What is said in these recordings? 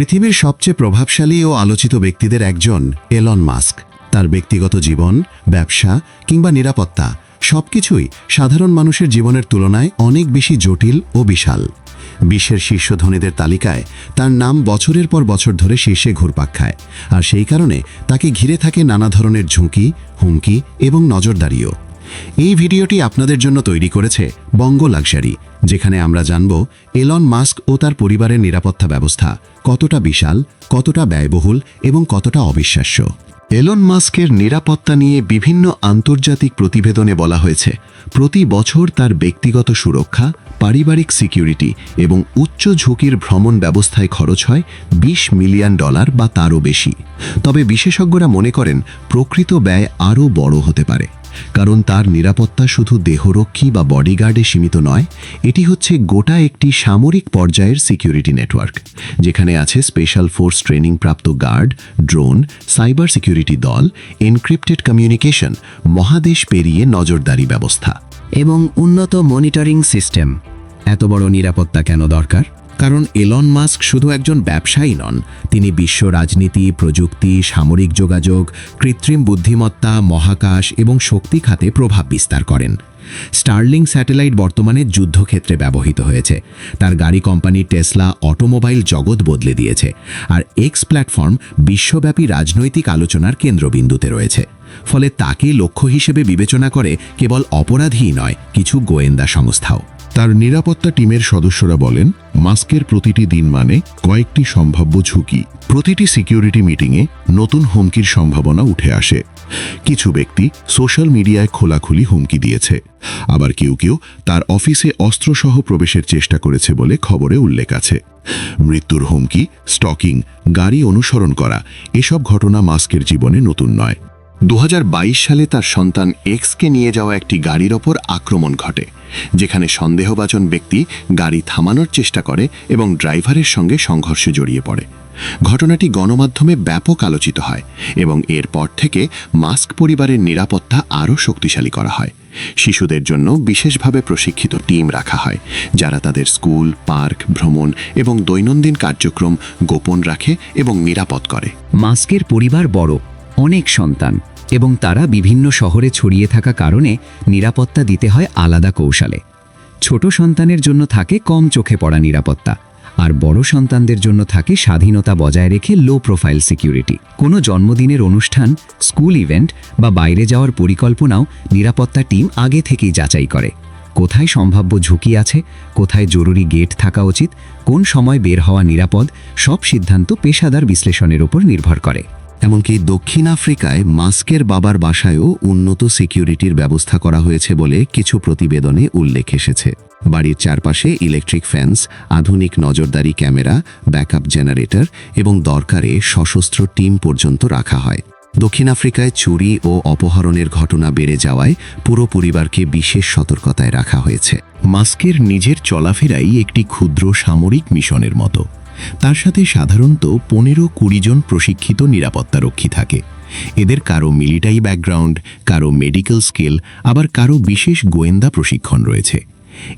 পৃথিবীর সবচেয়ে প্রভাবশালী ও আলোচিত ব্যক্তিদের একজন এলন মাস্ক তার ব্যক্তিগত জীবন, ব্যবসা কিংবা নিরাপত্তা সবকিছুই সাধারণ মানুষের জীবনের তুলনায় অনেক বেশি জটিল ও বিশাল। বিশ্বের শীর্ষ ধনীদের তালিকায় তার নাম বছরের পর বছর ধরে শীর্ষে ঘুরপাক খায় আর সেই কারণে তাকে ঘিরে থাকে নানা ধরনের ঝুঁকি, হুমকি এবং নজরদারিও। এই ভিডিওটি আপনাদের জন্য তৈরি করেছে বঙ্গ লাক্সারি যেখানে আমরা জানব এলন মাস্ক ও তার পরিবারের নিরাপত্তা ব্যবস্থা কতটা বিশাল, কতটা ব্যয়বহুল এবং কতটা অবিশ্বাস্য। এলন মাস্কের নিরাপত্তা নিয়ে বিভিন্ন আন্তর্জাতিক প্রতিবেদনে বলা হয়েছে, প্রতি বছর তার ব্যক্তিগত সুরক্ষা, পারিবারিক সিকিউরিটি এবং উচ্চ ঝুঁকির ভ্রমণ ব্যবস্থায় খরচ হয় ২০ মিলিয়ন ডলার বা তারও বেশি। তবে বিশেষজ্ঞরা মনে করেন, প্রকৃত ব্যয় আরও বড় হতে পারে। কারণ তার নিরাপত্তা শুধু দেহরক্ষী বা বডিগার্ডে সীমিত নয়, এটি হচ্ছে গোটা একটি সামরিক পর্যায়ের সিকিউরিটি নেটওয়ার্ক, যেখানে আছে স্পেশাল ফোর্স ট্রেনিং প্রাপ্ত গার্ড, ড্রোন, সাইবার সিকিউরিটি দল, এনক্রিপ্টেড কমিউনিকেশন, মহাদেশ পেরিয়ে নজরদারি ব্যবস্থা। এবং উন্নত মনিটরিং সিস্টেম। এত বড় নিরাপত্তা কেন দরকার? কারণ এলন মাস্ক শুধু একজন ব্যবসায়ী নন, তিনি বিশ্ব রাজনীতি, প্রযুক্তি, সামরিক যোগাযোগ, কৃত্রিম বুদ্ধিমত্তা, মহাকাশ এবং শক্তি খাতে প্রভাব বিস্তার করেন। স্টার্লিং স্যাটেলাইট বর্তমানে যুদ্ধক্ষেত্রে ব্যবহৃত হয়েছে। তার গাড়ি কোম্পানি টেসলা অটোমোবাইল জগৎ বদলে দিয়েছে আর এক্স প্ল্যাটফর্ম বিশ্বব্যাপী রাজনৈতিক আলোচনার কেন্দ্রবিন্দুতে রয়েছে। ফলে তাকে লক্ষ্য হিসেবে বিবেচনা করে কেবল অপরাধীই নয়, কিছু গোয়েন্দা সংস্থাও। তার নিরাপত্তা টিমের সদস্যরা বলেন, মাস্কের প্রতিটি দিন মানে কয়েকটি সম্ভাব্য ঝুঁকি। প্রতিটি সিকিউরিটি মিটিংয়ে নতুন হুমকির সম্ভাবনা উঠে আসে। কিছু ব্যক্তি সোশ্যাল মিডিয়ায় খোলাখুলি হুমকি দিয়েছে। আবার কেউ কেউ তার অফিসে অস্ত্রসহ প্রবেশের চেষ্টা করেছে বলে খবরে উল্লেখ আছে। মৃত্যুর হুমকি, স্টকিং, গাড়ি অনুসরণ করা, এসব ঘটনা মাস্কের জীবনে নতুন নয়। দু হাজার বাইশ সালে তার সন্তান এক্সকে নিয়ে যাওয়া একটি গাড়ির ওপর আক্রমণ ঘটে, যেখানে সন্দেহভাজন ব্যক্তি গাড়ি থামানোর চেষ্টা করে এবং ড্রাইভারের সঙ্গে সংঘর্ষে জড়িয়ে পড়ে। ঘটনাটি গণমাধ্যমে ব্যাপক আলোচিত হয় এবং এরপর থেকে মাস্ক পরিবারের নিরাপত্তা আরও শক্তিশালী করা হয়। শিশুদের জন্য বিশেষভাবে প্রশিক্ষিত টিম রাখা হয়, যারা তাদের স্কুল, পার্ক, ভ্রমণ এবং দৈনন্দিন কার্যক্রম গোপন রাখে এবং নিরাপদ করে। মাস্কের পরিবার বড়, অনেক সন্তান। এবং তারা বিভিন্ন শহরে ছড়িয়ে থাকা কারণে নিরাপত্তা দিতে হয় আলাদা কৌশলে। ছোট সন্তানের জন্য থাকে কম চোখে পড়া নিরাপত্তা, আর বড় সন্তানদের জন্য থাকে স্বাধীনতা বজায় রেখে লো প্রোফাইল সিকিউরিটি কোনো জন্মদিনের অনুষ্ঠান স্কুল ইভেন্ট বা বাইরে যাওয়ার পরিকল্পনাও নিরাপত্তা টিম আগে থেকেই যাচাই করে। কোথায় সম্ভাব্য ঝুঁকি আছে, কোথায় জরুরি গেট থাকা উচিত, কোন সময় বের হওয়া নিরাপদ, সব সিদ্ধান্ত পেশাদার বিশ্লেষণের উপর নির্ভর করে। এমনকি দক্ষিণ আফ্রিকায় মাস্কের বাবার বাসায়ও উন্নত সিকিউরিটির ব্যবস্থা করা হয়েছে বলে কিছু প্রতিবেদনে উল্লেখ এসেছে। বাড়ির চারপাশে ইলেকট্রিক ফ্যান্স, আধুনিক নজরদারি ক্যামেরা, ব্যাকআপ জেনারেটর এবং দরকারে সশস্ত্র টিম পর্যন্ত রাখা হয়। দক্ষিণ আফ্রিকায় চুরি ও অপহরণের ঘটনা বেড়ে যাওয়ায় পুরো পরিবারকে বিশেষ সতর্কতায় রাখা হয়েছে। মাস্কের নিজের চলাফেরাই একটি ক্ষুদ্র সামরিক মিশনের মতো। তার সাথে সাধারণত পনেরো কুড়ি জন প্রশিক্ষিত নিরাপত্তারক্ষী থাকে। এদের কারও মিলিটারি ব্যাকগ্রাউন্ড, কারও মেডিকেল স্কিল, আবার কারও বিশেষ গোয়েন্দা প্রশিক্ষণ রয়েছে।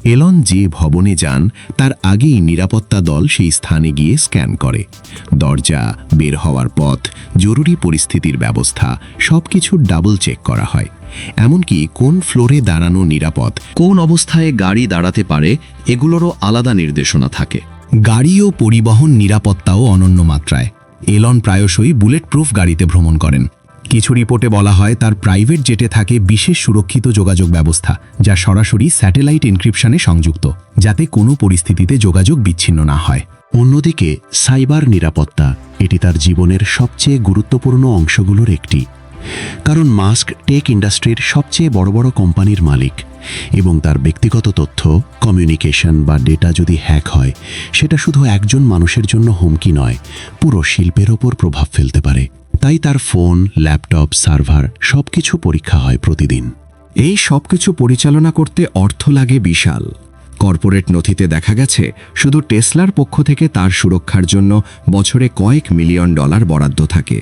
এলন যে ভবনে যান, তার আগেই নিরাপত্তা দল সেই স্থানে গিয়ে স্ক্যান করে। দরজা বের হওয়ার পথ, জরুরি পরিস্থিতির ব্যবস্থা, সবকিছু ডাবল চেক করা হয়। এমনকি কোন ফ্লোরে দাঁড়ানো নিরাপদ, কোন অবস্থায় গাড়ি দাঁড়াতে পারে, এগুলোরও আলাদা নির্দেশনা থাকে। গাড়ি ও পরিবহন নিরাপত্তাও অনন্য মাত্রায়। এলন প্রায়শই বুলেট প্রুফ গাড়িতে ভ্রমণ করেন। কিছু রিপোর্টে বলা হয়, তার প্রাইভেট জেটে থাকে বিশেষ সুরক্ষিত যোগাযোগ ব্যবস্থা, যা সরাসরি স্যাটেলাইট এনক্রিপশনে সংযুক্ত, যাতে কোনো পরিস্থিতিতে যোগাযোগ বিচ্ছিন্ন না হয়। অন্যদিকে, সাইবার নিরাপত্তা, এটি তার জীবনের সবচেয়ে গুরুত্বপূর্ণ অংশগুলোর একটি। কারণ মাস্ক টেক ইন্ডাস্ট্রির সবচেয়ে বড় বড় কোম্পানির মালিক। এবং তার ব্যক্তিগত তথ্য কমিউনিকেশন বা ডেটা যদি হ্যাক হয়, সেটা শুধু একজন মানুষের জন্য হুমকি নয়, পুরো শিল্পের ওপর প্রভাব ফেলতে পারে। তাই তার ফোন ল্যাপটপ সার্ভার সবকিছু পরীক্ষা হয় প্রতিদিন। এই সবকিছু পরিচালনা করতে অর্থ লাগে বিশাল। কর্পোরেট নথিতে দেখা গেছে, শুধু টেসলার পক্ষ থেকে তার সুরক্ষার জন্য বছরে কয়েক মিলিয়ন ডলার বরাদ্দ থাকে।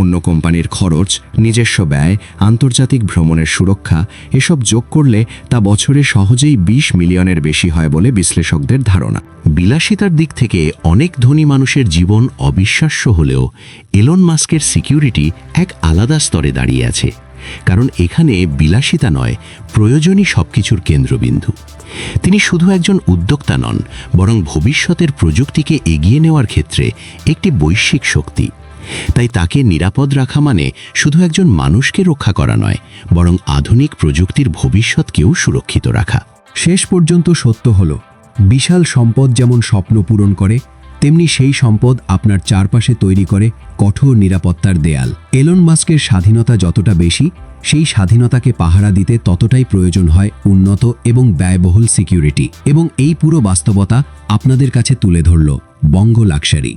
অন্য কোম্পানির খরচ, নিজস্ব ব্যয়, আন্তর্জাতিক ভ্রমণের সুরক্ষা, এসব যোগ করলে তা বছরে সহজেই ২০ মিলিয়নের বেশি হয় বলে বিশ্লেষকদের ধারণা। বিলাসিতার দিক থেকে অনেক ধনী মানুষের জীবন অবিশ্বাস্য হলেও এলন মাস্কের সিকিউরিটি এক আলাদা স্তরে দাঁড়িয়ে আছে, কারণ এখানে বিলাসিতা নয়, প্রয়োজনই সবকিছুর কেন্দ্রবিন্দু। তিনি শুধু একজন উদ্যোক্তা নন, বরং ভবিষ্যতের প্রযুক্তিকে এগিয়ে নেওয়ার ক্ষেত্রে একটি বৈশ্বিক শক্তি। তাই তাকে নিরাপদ রাখা মানে শুধু একজন মানুষকে রক্ষা করা নয়, বরং আধুনিক প্রযুক্তির ভবিষ্যৎকেও সুরক্ষিত রাখা। শেষ পর্যন্ত সত্য হল, বিশাল সম্পদ যেমন স্বপ্ন পূরণ করে, তেমনি সেই সম্পদ আপনার চারপাশে তৈরি করে কঠোর নিরাপত্তার দেয়াল। এলন মাস্কের স্বাধীনতা যতটা বেশি, সেই স্বাধীনতাকে পাহারা দিতে ততটাই প্রয়োজন হয় উন্নত এবং ব্যয়বহুল সিকিউরিটি। এবং এই পুরো বাস্তবতা আপনাদের কাছে তুলে ধরল বঙ্গ লাক্সারি।